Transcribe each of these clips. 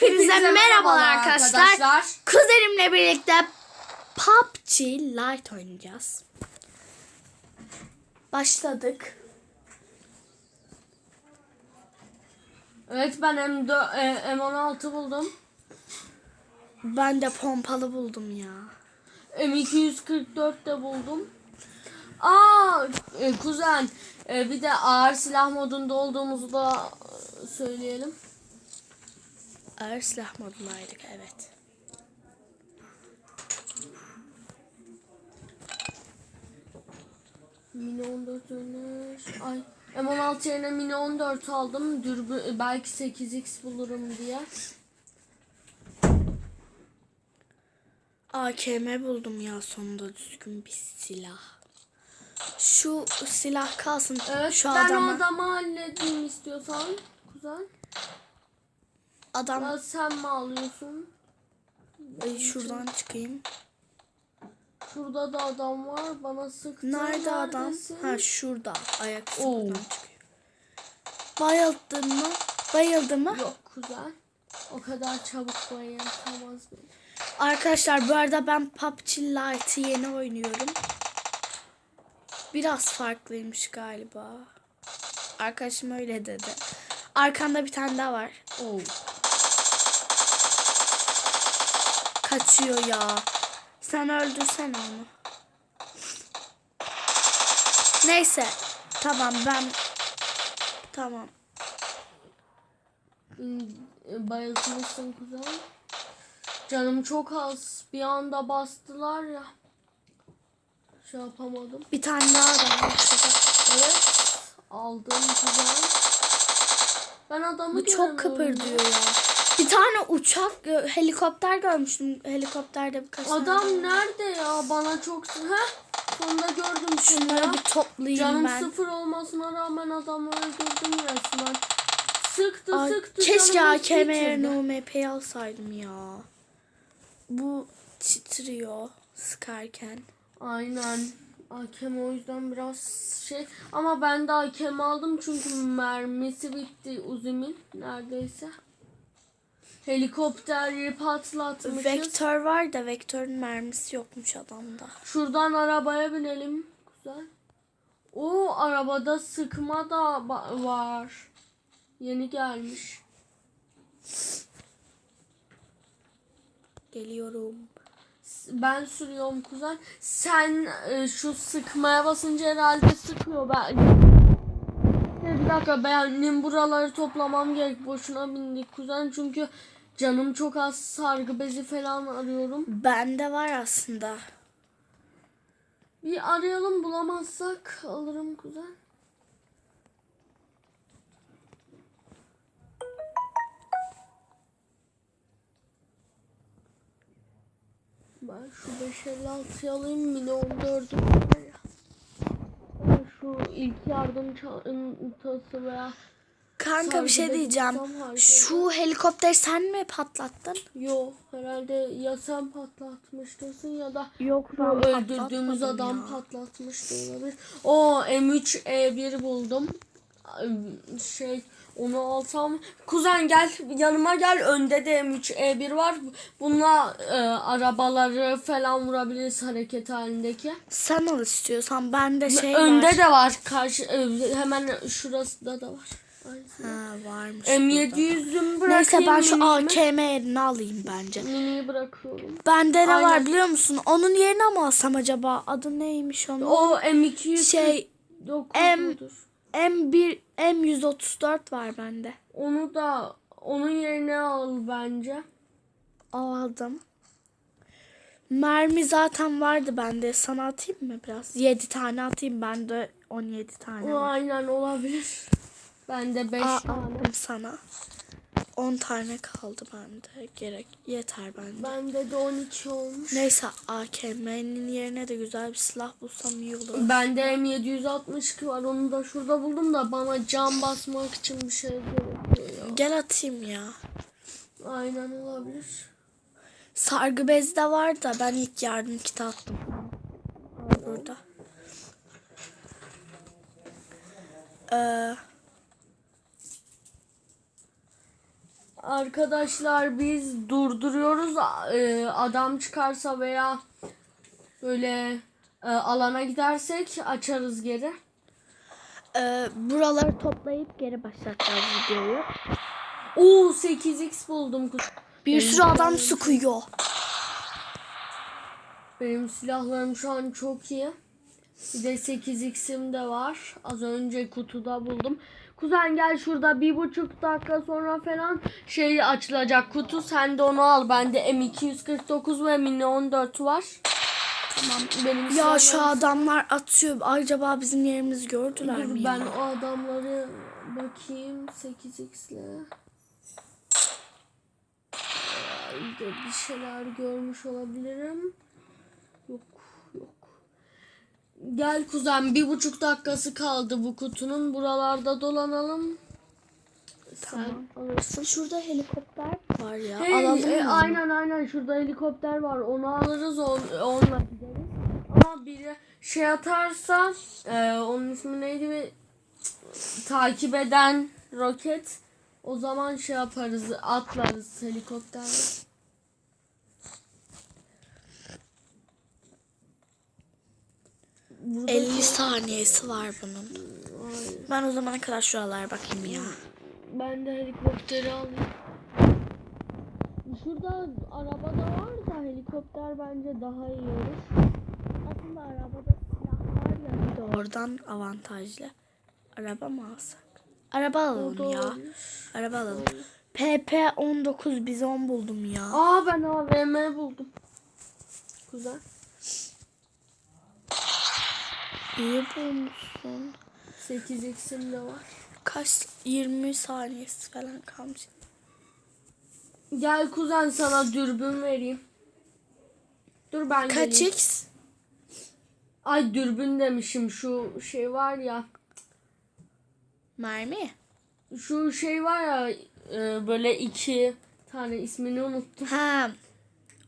Hepinize merhabalar arkadaşlar. arkadaşlar. Kuzenimle birlikte PUBG Lite oynayacağız. Başladık. Evet ben M4, e, M16 buldum. Ben de pompalı buldum ya. M244 de buldum. Aa e, kuzen e, bir de ağır silah modunda olduğumuzu da söyleyelim. Ağır silah modundaydık evet. Mini 14 ölmüş. Ay M16 yerine Mini 14 aldım. Dürbü, belki 8x bulurum diye. AKM buldum ya sonunda düzgün bir silah. Şu silah kalsın. Evet Şu ben adamı, o adamı halledeyim istiyorsan kuzen. Adam Ya sen mi alıyorsun? Ay, şuradan çıkayım. Şurada da adam var. Bana sıktı. Nerede adam? Ha şurada. Ayak çıkıyor. Bayıldın mı? Bayıldı mı? Yok kuzen. O kadar çabuk bayıltamaz beni. Arkadaşlar bu arada ben PUBG Lite'ı yeni oynuyorum. Biraz farklıymış galiba. Arkadaşım öyle dedi. Arkanda bir tane daha var. Oo. Kaçıyor ya. Sen öldürsen onu. Neyse. Tamam ben Tamam. Hmm, Bayıltmışsın kuzen. Canım çok az. Bir anda bastılar ya. Şey yapamadım. Bir tane daha var. Evet. Aldım kuzen. Ben adamı Bu çok kıpırdıyor ya. Bir tane uçak, helikopter görmüştüm. Helikopterde birkaç tane. Adam nerede ya? Bana çok... Heh. Sonunda gördüm seni Şunları ya. bir toplayayım Canım ben. sıfır olmasına rağmen adamı öldürdüm resmen. Sıktı Ay, sıktı. keşke AKM yerine UMP'yi alsaydım ya. Bu titriyor sıkarken. Aynen. AKM o yüzden biraz şey ama ben de AKM aldım çünkü mermisi bitti Uzi'min neredeyse. Helikopteri patlatmışız. Vektör var da vektörün mermisi yokmuş adamda. Şuradan arabaya binelim. Güzel. O arabada sıkma da var. Yeni gelmiş. Geliyorum. Ben sürüyorum kuzen. Sen e, şu sıkmaya basınca herhalde sıkıyor. Ben dakika benim buraları toplamam gerek. Boşuna bindik kuzen çünkü canım çok az sargı bezi falan arıyorum. Bende var aslında. Bir arayalım bulamazsak alırım kuzen. Ben şu 556'yı alayım mini 14'ü var ya. Ben Şu ilk yardım çantası veya Kanka bir şey diyeceğim. Şu helikopteri sen mi patlattın? Yo herhalde ya sen patlatmıştırsın ya da Yok Bu öldürdüğümüz adam patlatmış da olabilir. O M3 E1 buldum. Şey onu alsam. Kuzen gel yanıma gel. Önde de M3 E1 var. Bununla e, arabaları falan vurabiliriz hareket halindeki. Sen al istiyorsan bende şey Önde var. de var. Karşı e, hemen şurasında da var. Aynısı. Ha varmış. burada. M700'üm bırakayım. Neyse ben şu. AKM yerine alayım bence. Miniyi bırakıyorum. Bende ne var biliyor musun? Onun yerine mi alsam acaba? Adı neymiş onun? O M200 şey M- mudur? M1 M134 var bende. Onu da onun yerine al bence. Aldım. Mermi zaten vardı bende. Sana atayım mı biraz? 7 tane atayım. Bende 17 tane O var. aynen olabilir. Bende 5 Aa, tane. sana. 10 tane kaldı bende. Gerek yeter bende. Bende de 12 olmuş. Neyse AKM'nin yerine de güzel bir silah bulsam iyi olur. Bende M762 var. Onu da şurada buldum da bana cam basmak için bir şey gerekiyor ya. Gel atayım ya. Aynen olabilir. Sargı bezi de var da ben ilk yardım kiti attım. Burada. Ee, Arkadaşlar biz durduruyoruz. Ee, Adam çıkarsa veya böyle e, alana gidersek açarız geri. Ee, buraları toplayıp geri başlatacağız videoyu. Oo 8x buldum. Bir sürü adam sıkıyor. Benim silahlarım şu an çok iyi. Bir de 8x'im de var. Az önce kutuda buldum. Kuzen gel şurada bir buçuk dakika sonra falan şey açılacak kutu. Sen de onu al. Bende M249 ve Mini 14 var. Tamam benim Ya şu adamlar atıyor. Acaba bizim yerimizi gördüler Dur, mi? ben o adamları bakayım 8x'le. Ay, de Bir şeyler görmüş olabilirim. Gel kuzen bir buçuk dakikası kaldı bu kutunun. Buralarda dolanalım. Tamam. Sen alırsın. Şurada helikopter var ya. Hey, Alalım e, mı? aynen aynen şurada helikopter var. Onu alırız on, onunla gideriz. Ama biri şey atarsa e, onun ismi neydi mi? Takip eden roket. O zaman şey yaparız atlarız helikopterle. Burada 50 saniyesi var bunun. Hayır. Ben o zamana kadar şuralara bakayım ya. Ben de helikopteri alayım. Şurada araba da var da helikopter bence daha iyi olur. Aslında arabada silah var ya. Bir de oradan avantajlı. Araba mı alsak? Araba alalım da ya. olabilir. Araba alalım. PP 19 bizon buldum ya. Aa ben AVM buldum. Güzel. İyi bulmuşsun. 8x'im de var. Kaç 20 saniyesi falan kalmış. Gel kuzen sana dürbün vereyim. Dur ben Kaç geleyim. x? Ay dürbün demişim şu şey var ya. Mermi. Şu şey var ya e, böyle iki tane ismini unuttum. Ha.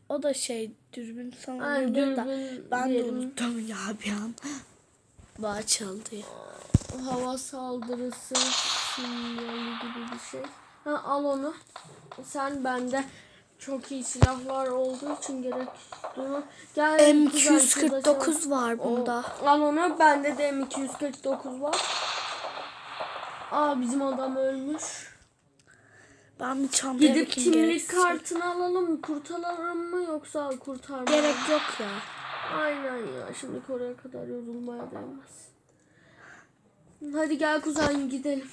O da şey dürbün Ay, sanırım da dürbün ben de unuttum ya bir an. Bu açıldı. hava saldırısı sinyali gibi bir şey. Ha, al onu. Sen bende çok iyi silahlar olduğu için gerek durur. Gel kuzen, şurada M249 var şey- O- bunda. Al onu. Bende de M249 var. Aa bizim adam ölmüş. Ben bir çantaya Gidip kimlik gerekirse. kartını alalım. Kurtaralım mı yoksa kurtarma? Gerek yok ya. Aynen ya. Şimdi oraya kadar yorulmaya değmez. Hadi gel kuzen gidelim.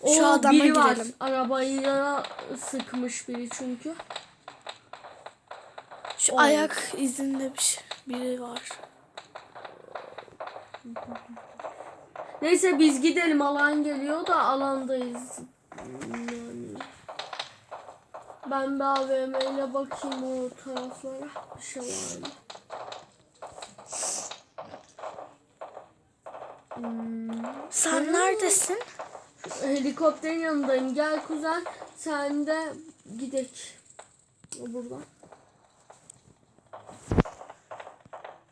Şu Oo, adama biri var. girelim. Sıkmış biri çünkü. Şu Oy. ayak izinde bir şey, biri var. Neyse biz gidelim. Alan geliyor da alandayız. Yani. Ben bir AVM ile bakayım o taraflara. Bir şey var mı? Hmm. Sen neredesin? Helikopterin yanındayım. Gel kuzen. Sen de gidek. Buradan.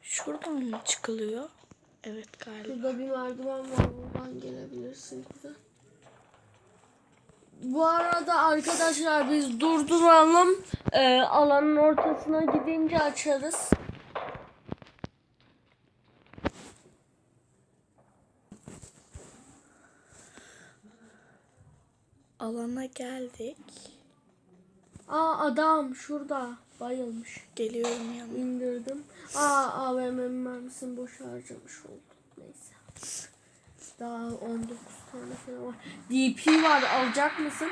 Şuradan mı çıkılıyor? Evet galiba. Şurada bir merdiven var. Buradan gelebilirsin kuzen. Bu arada arkadaşlar biz durduralım. Ee, alanın ortasına gidince açarız. Alana geldik. Aa adam şurada bayılmış. Geliyorum yanına. İndirdim. Aa AVM mermisini boş harcamış oldum. Neyse. Daha 19 tane falan var. DP var alacak mısın?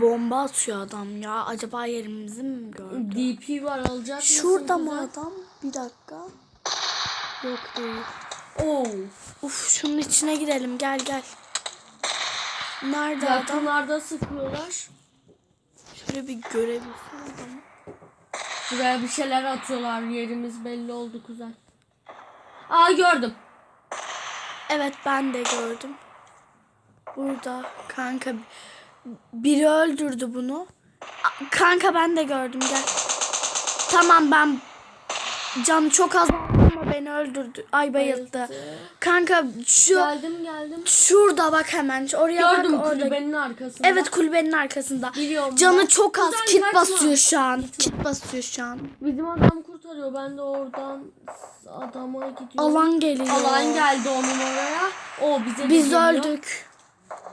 Bomba atıyor adam ya. Acaba yerimizi mi gördü? DP var alacak mısın? Şurada mı adam? Bir dakika. Yok değil. Oo. Uf şunun içine girelim. Gel gel. Nerede adam? Yakınlarda sıkıyorlar. Şöyle bir görebilsem adamı. Buraya bir şeyler atıyorlar. Yerimiz belli oldu kuzen. Aa gördüm. Evet ben de gördüm. Burada kanka biri öldürdü bunu. Kanka ben de gördüm gel. Tamam ben canı çok az ama beni öldürdü. Ay bayılttı. Bayılttı. Kanka şu Geldim geldim. şurada bak hemen. Oraya Gördüm bak orada. kulübenin arkasında. Evet kulübenin arkasında. Biliyorum Canı ben. çok az. Kit kaçma. basıyor şu an. Kit basıyor şu an. Bizim adam kurtarıyor. Ben de oradan adama gidiyorum. Alan geliyor. Alan geldi onun oraya. O bize Biz geliyor. öldük.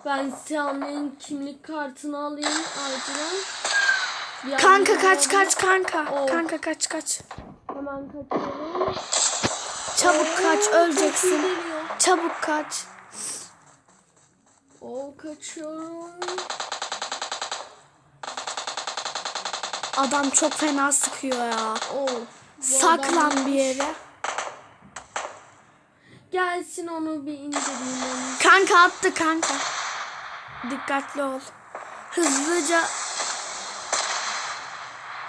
Ben Sihan'ın kimlik kartını alayım acilen. Bir Kanka kaç kaç kanka. Oh. Kanka kaç kaç. Hemen kaçıyorum. Çabuk kaç öleceksin. Çabuk kaç. Oo kaçıyorum. Adam çok fena sıkıyor ya. Oo. Saklan bir yere. Gelsin onu bir indireyim. Kanka attı kanka. Dikkatli ol. Hızlıca.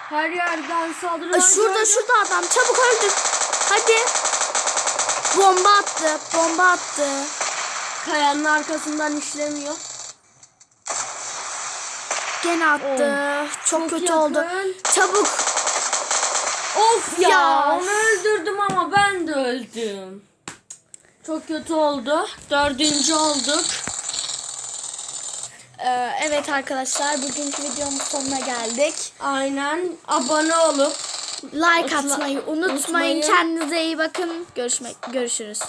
Her yerden var. şurada gördüm. şurada adam. Çabuk öldür. Hadi. Bomba attı. Bomba attı. Kayanın arkasından işlemiyor. Gene attı. çok, Çok kötü yakın. oldu. Çabuk. Of ya, Ya. onu öldürdüm ama ben de öldüm. Çok kötü oldu. Dördüncü olduk. Ee, evet arkadaşlar bugünkü videomuz sonuna geldik. Aynen. Abone olup Like atmayı unutmayın. unutmayın. Kendinize iyi bakın. Görüşmek görüşürüz.